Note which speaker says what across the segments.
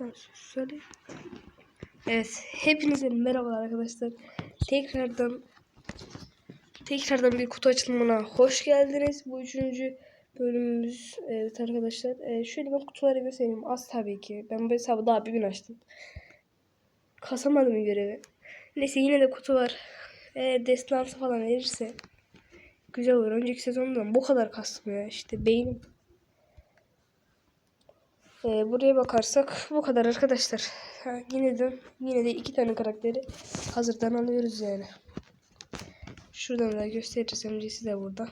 Speaker 1: Ben söyle. Evet, hepinize merhabalar arkadaşlar. Tekrardan tekrardan bir kutu açılımına hoş geldiniz. Bu üçüncü bölümümüz. Evet arkadaşlar. Ee, şöyle ben kutuları göstereyim. Az tabii ki. Ben bu hesabı daha bir gün açtım. Kasamadım görevi. Neyse yine de kutu var. Eğer destansı falan verirse güzel olur. Önceki sezondan bu kadar kastım ya. İşte beynim. Ee, buraya bakarsak bu kadar arkadaşlar. Ha, yine de yine de iki tane karakteri hazırdan alıyoruz yani. Şuradan da gösteririz öncesi de burada.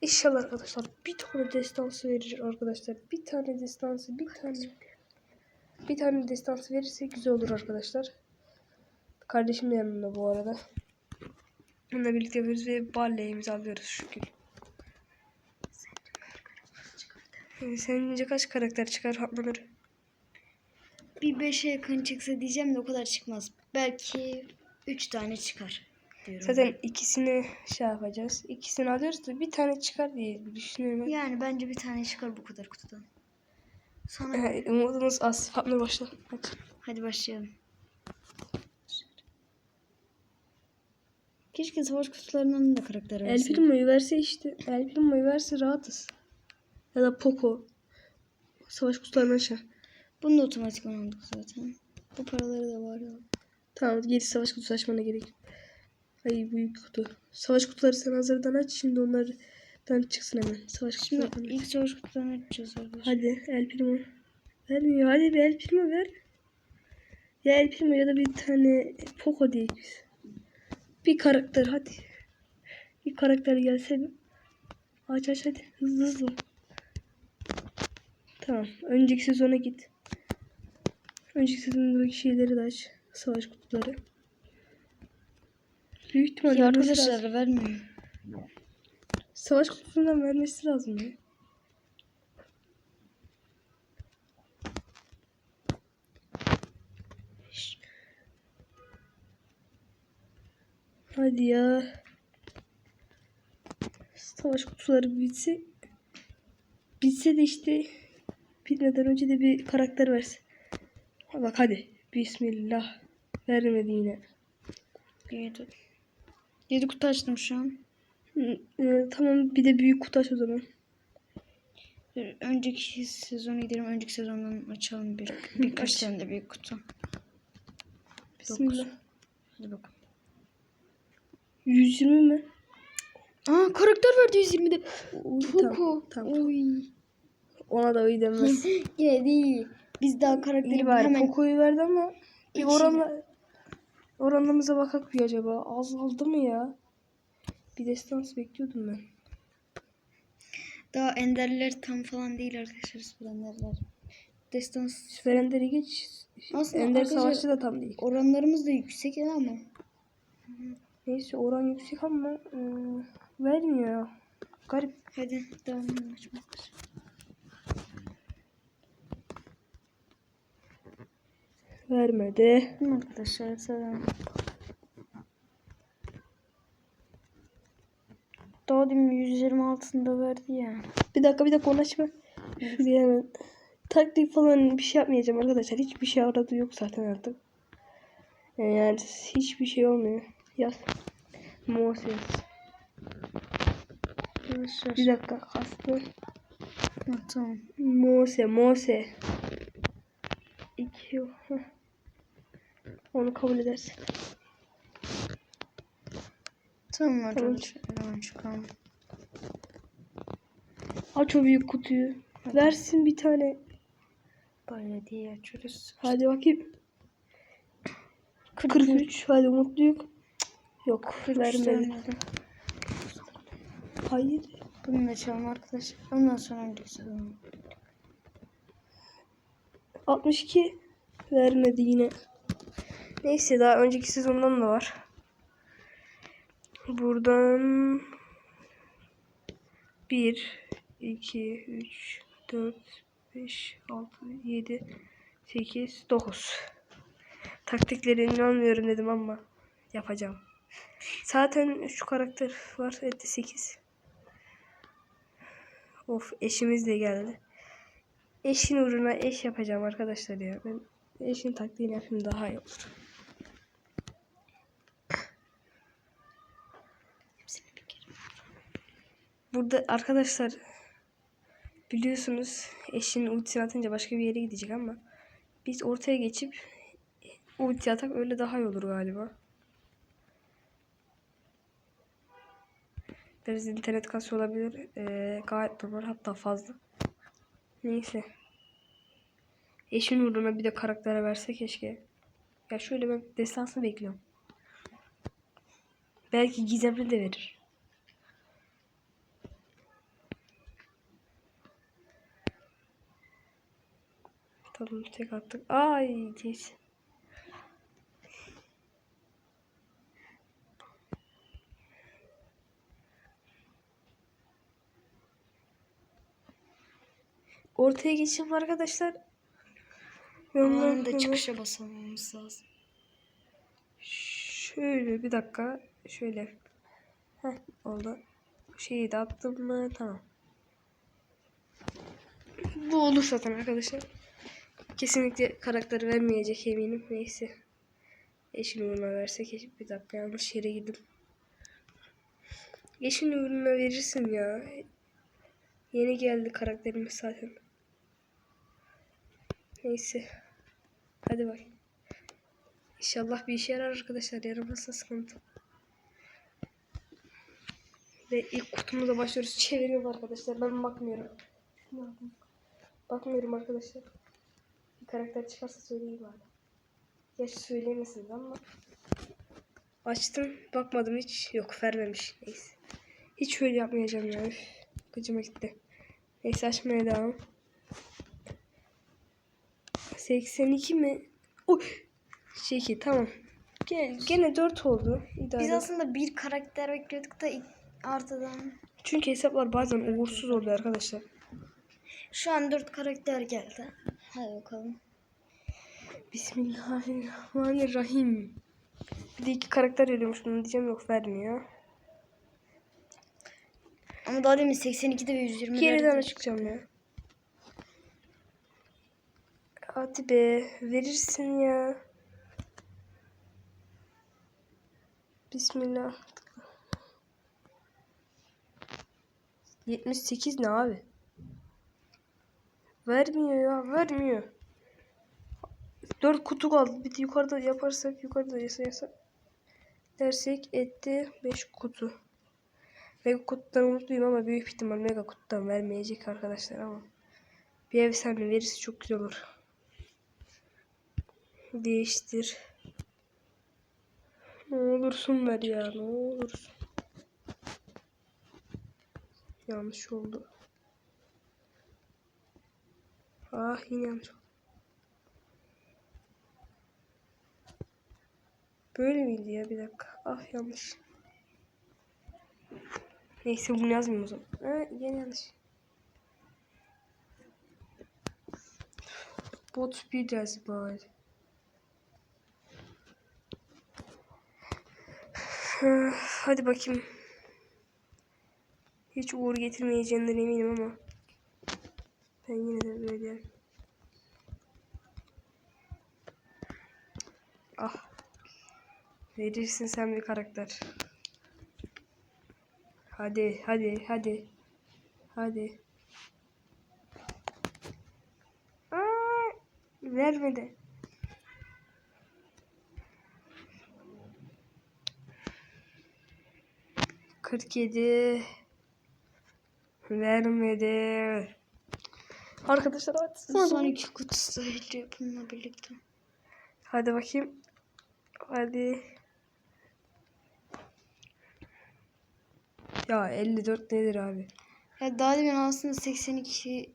Speaker 1: İnşallah arkadaşlar bir tane destansı verir arkadaşlar. Bir tane destansı bir tane bir tane destansı verirse güzel olur arkadaşlar. Kardeşim de yanımda bu arada. Onunla birlikte yapıyoruz ve balleğimizi alıyoruz şu gün. Ee, Sence kaç karakter çıkar Fatma Nur?
Speaker 2: Bir 5'e yakın çıksa diyeceğim de o kadar çıkmaz. Belki 3 tane çıkar diyorum.
Speaker 1: Zaten ikisini şey yapacağız. İkisini alıyoruz da bir tane çıkar diye düşünüyorum.
Speaker 2: Yani bence bir tane çıkar bu kadar kutudan. Sana
Speaker 1: Evet, umudumuz az. Fatma başla. Hadi.
Speaker 2: hadi başlayalım. Keşke savaş kutularından da karakter
Speaker 1: El
Speaker 2: versin.
Speaker 1: Primo'yu verse işte. El Primo'yu verse rahatız. Ya da Poco. Savaş kutularını aşağı.
Speaker 2: Bunu da otomatikman aldık zaten. Bu paraları da var ya.
Speaker 1: Tamam geri savaş kutusu açmana gerek. Ay büyük kutu. Savaş kutuları sen hazırdan aç. Şimdi onlardan çıksın hemen. Savaş
Speaker 2: Şimdi
Speaker 1: kutularından.
Speaker 2: ilk savaş kutularını açacağız arkadaşlar.
Speaker 1: Hadi El Primo. Vermiyor. Hadi bir El Primo ver. Ya El Primo ya da bir tane Poco değil biz. Bir karakter hadi. Bir karakter gelse. Aç aç hadi. Hızlı hızlı. Tamam. Önceki sezona git. Önceki sezondaki şeyleri de aç. Savaş kutuları. Büyük ihtimalle
Speaker 2: Ya
Speaker 1: lazım.
Speaker 2: arkadaşlar vermiyor.
Speaker 1: Savaş kutusundan vermesi lazım ya. Hadi ya. Savaş kutuları bitse bitse de işte bitmeden önce de bir karakter versin. Ha Bak hadi. Bismillah. Vermedi yine.
Speaker 2: 7. 7 kutu açtım şu an.
Speaker 1: Hı, e, tamam bir de büyük kutu aç o zaman.
Speaker 2: Önceki sezonu gidelim. Önceki sezondan açalım bir birkaç tane de büyük kutu.
Speaker 1: Bismillah.
Speaker 2: Hadi bakalım.
Speaker 1: 120 mi?
Speaker 2: Aa karakter verdi 120'de.
Speaker 1: Uy,
Speaker 2: Poco.
Speaker 1: tamam.
Speaker 2: Oy.
Speaker 1: Ona da öyle demez.
Speaker 2: Yine değil. Biz daha karakteri
Speaker 1: İyi bari
Speaker 2: hemen
Speaker 1: Poco'yu verdi ama bir oranla oranımıza bakak bir acaba. Azaldı mı ya? Bir destans bekliyordum ben.
Speaker 2: daha enderler tam falan değil arkadaşlar süper enderler. Destans
Speaker 1: Süperender'i geç.
Speaker 2: Aslında
Speaker 1: Ender
Speaker 2: arkadaşlar-
Speaker 1: Savaşçı da tam değil.
Speaker 2: oranlarımız da yüksek ama.
Speaker 1: Neyse oran yüksek ama e, vermiyor. Garip.
Speaker 2: Hadi devam edelim
Speaker 1: Vermedi.
Speaker 2: Arkadaşlar selam. Daha demin 120 altında verdi ya.
Speaker 1: Bir dakika bir dakika onu açma. Şuraya hemen. Taktik falan bir şey yapmayacağım arkadaşlar. Hiçbir şey aradığı yok zaten artık. E, Yani hiçbir şey olmuyor. Yaz. Moses. Bir dakika kastı.
Speaker 2: Tamam.
Speaker 1: Mose, Mose. İki. Onu kabul edersin.
Speaker 2: Tamam arkadaşlar. Hemen çıkalım.
Speaker 1: Aç o büyük kutuyu. Versin bir tane.
Speaker 2: Böyle diye açıyoruz.
Speaker 1: Hadi bakayım. 43. Hadi mutluyuk. Yok vermedi. Hayır.
Speaker 2: Bunu açalım arkadaşlar. Ondan sonra sezon.
Speaker 1: 62. Vermedi yine. Neyse daha önceki sezondan da var. Buradan 1 2 3 4 5 6 7 8 9 Taktiklerine inanmıyorum dedim ama yapacağım. Zaten şu karakter var. Etti 8. Of eşimiz de geldi. eşin uğruna eş yapacağım arkadaşlar ya. Ben eşin taktiğini yapayım daha iyi olur. Burada arkadaşlar biliyorsunuz eşin ultisini atınca başka bir yere gidecek ama biz ortaya geçip ulti atak öyle daha iyi olur galiba. Biraz internet kasıyor olabilir. Ee, gayet normal hatta fazla. Neyse. Eşin uğruna bir de karaktere verse keşke. Ya şöyle ben destansını bekliyorum. Belki gizemli de verir. Tamam tek attık. Ay değil. Ortaya geçeyim arkadaşlar.
Speaker 2: Anında
Speaker 1: yollar-
Speaker 2: çıkışa basamamız lazım.
Speaker 1: Şöyle bir dakika. Şöyle. Heh oldu. Şeyi de attım mı? Tamam. Bu olur zaten arkadaşlar. Kesinlikle karakter vermeyecek eminim. Neyse. Eşin uğruna versek bir dakika yanlış yere girdim. Eşin uğruna verirsin ya. Yeni geldi karakterimiz zaten. Neyse. Hadi bak. İnşallah bir işe yarar arkadaşlar. Yaramazsa sıkıntı. Ve ilk kutumuza başlıyoruz. Çeviriyorum arkadaşlar. Ben bakmıyorum. Bakmıyorum arkadaşlar. Karakter çıkarsa söyleyeyim abi. Gerçi söyleyemezsiniz ama. Açtım. Bakmadım hiç. Yok vermemiş. Neyse. Hiç öyle yapmayacağım ya. Üf, Gıcıma gitti. Neyse açmaya devam. 82 mi? Oy. Şey tamam. Gene, gene 4 oldu. İdare.
Speaker 2: Biz aslında bir karakter bekliyorduk da artadan.
Speaker 1: Çünkü hesaplar bazen uğursuz oluyor arkadaşlar.
Speaker 2: Şu an dört karakter geldi. Hadi bakalım.
Speaker 1: Bismillahirrahmanirrahim. Bir de iki karakter veriyormuş bunu diyeceğim yok vermiyor.
Speaker 2: Ama daha demin 82'de ve 120'de.
Speaker 1: Geriden çıkacağım ya. Hadi be verirsin ya. Bismillah. 78 ne abi? Vermiyor ya vermiyor. 4 kutu kaldı. Bir de yukarıda yaparsak yukarıda yasa yasa dersek etti 5 kutu. Mega kutudan umutluyum ama büyük ihtimal mega kutudan vermeyecek arkadaşlar ama. Bir efsane verirse çok güzel olur. Değiştir. Ne olursun ver ya ne olursun. Yanlış oldu. Ah yine yanlış. Böyle miydi ya bir dakika. Ah yanlış. Neyse bunu yazmayayım o zaman. Ha, yine yanlış. Bot speed yaz bari. Ha, Hadi bakayım. Hiç uğur getirmeyeceğinden eminim ama. Yapayım. Ah. Verirsin sen bir karakter. Hadi, hadi, hadi. Hadi. Aa, vermedi. Kırk yedi. Vermedi. Arkadaşlar hadi.
Speaker 2: Son iki kutusu el yapımla birlikte.
Speaker 1: Hadi bakayım. Hadi. Ya 54 nedir abi?
Speaker 2: Ya daha demin aslında 82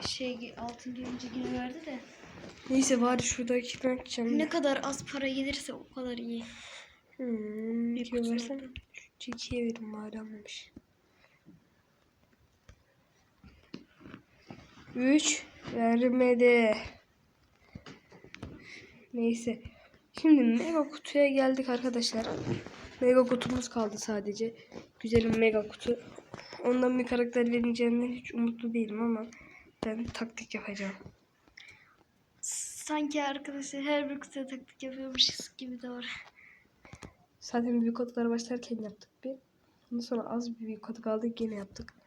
Speaker 2: şey 6. önce yine verdi de.
Speaker 1: Neyse bari şuradaki ben açacağım.
Speaker 2: Ne kadar az para gelirse o kadar iyi.
Speaker 1: Hmm,
Speaker 2: Bir.
Speaker 1: Şu ikiye verin bari almamış. 3 vermedi. Neyse. Şimdi mega kutuya geldik arkadaşlar. Mega kutumuz kaldı sadece. Güzelim mega kutu. Ondan bir karakter vereceğimden hiç umutlu değilim ama Ben taktik yapacağım.
Speaker 2: Sanki arkadaşlar her bir kutuya taktik yapıyormuşuz gibi de var.
Speaker 1: Zaten büyük kutulara başlarken yaptık bir. Ondan sonra az bir büyük kutu kaldı gene yaptık.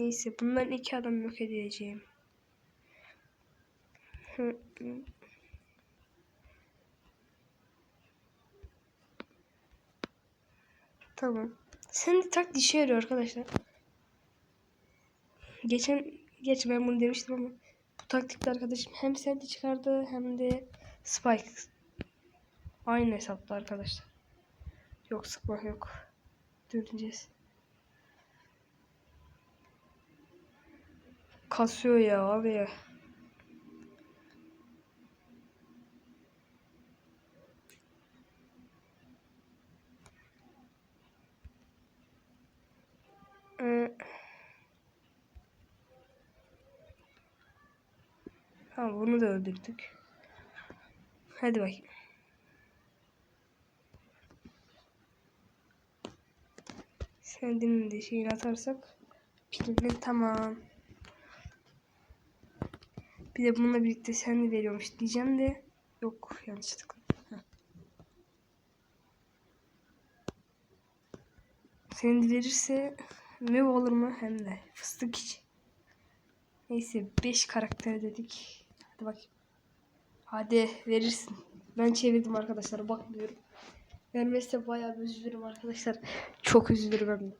Speaker 1: Neyse bundan iki adam yok edeceğim. Tamam. Sen de tak dişe yarıyor arkadaşlar. Geçen geç ben bunu demiştim ama bu taktikte arkadaşım hem Sandy çıkardı hem de Spike. Aynı hesapta arkadaşlar. Yok sıkma yok. Döneceğiz. Kasıyor ya abi ya. Ee, bunu da öldürdük. Hadi bakayım. Sendinin de şeyini atarsak pilini tamam. Bir de bununla birlikte sen de veriyormuş diyeceğim de yok yanlışlıkla. De verirse ne olur mu hem de fıstık iç. Neyse 5 karakter dedik. Hadi bakayım. Hadi verirsin. Ben çevirdim arkadaşlar bakmıyorum. Vermezse bayağı bir üzülürüm arkadaşlar. Çok üzülürüm hem de.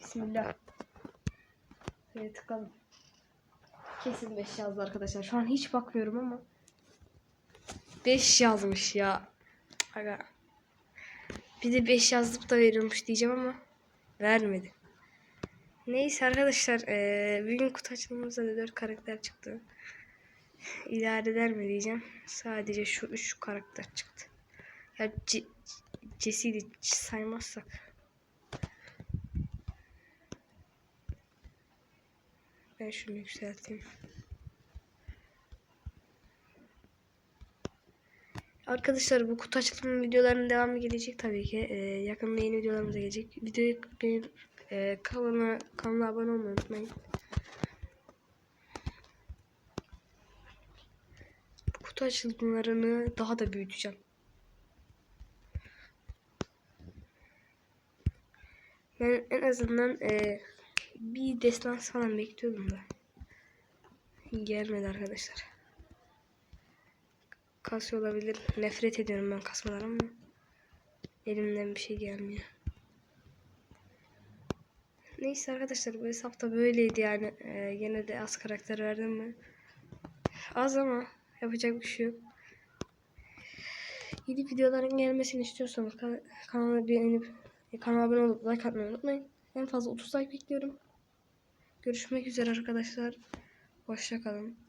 Speaker 1: Bismillah. Şöyle tıkalım. Kesin 5 yazdı arkadaşlar. Şu an hiç bakmıyorum ama. 5 yazmış ya. Aga. Bir de 5 yazdıp da veriyormuş diyeceğim ama vermedi. Neyse arkadaşlar eee bugün kutu açılımımızda da 4 karakter çıktı. İdare eder mi diyeceğim. Sadece şu 3 karakter çıktı. Ya Jesse'yi de saymazsak. Ben şunu yükselteyim. Arkadaşlar bu kutu açılımı videolarının devamı gelecek tabii ki. Ee, yakında yeni videolarımız gelecek. Videoyu beğenip e, kanala, kanala abone olmayı unutmayın. Bu kutu açılımlarını daha da büyüteceğim. Ben en azından e, bir destans falan bekliyordum da. Gelmedi arkadaşlar. Kasıyor olabilir. Nefret ediyorum ben kasmadan ama elimden bir şey gelmiyor. Neyse arkadaşlar bu hesapta böyleydi yani. Ee, gene de az karakter verdim mi? Az ama yapacak bir şey yok. Yeni videoların gelmesini istiyorsanız kan- kanala beğenip kanala abone olup like atmayı unutmayın. En fazla 30 like bekliyorum. Görüşmek üzere arkadaşlar. Hoşça kalın.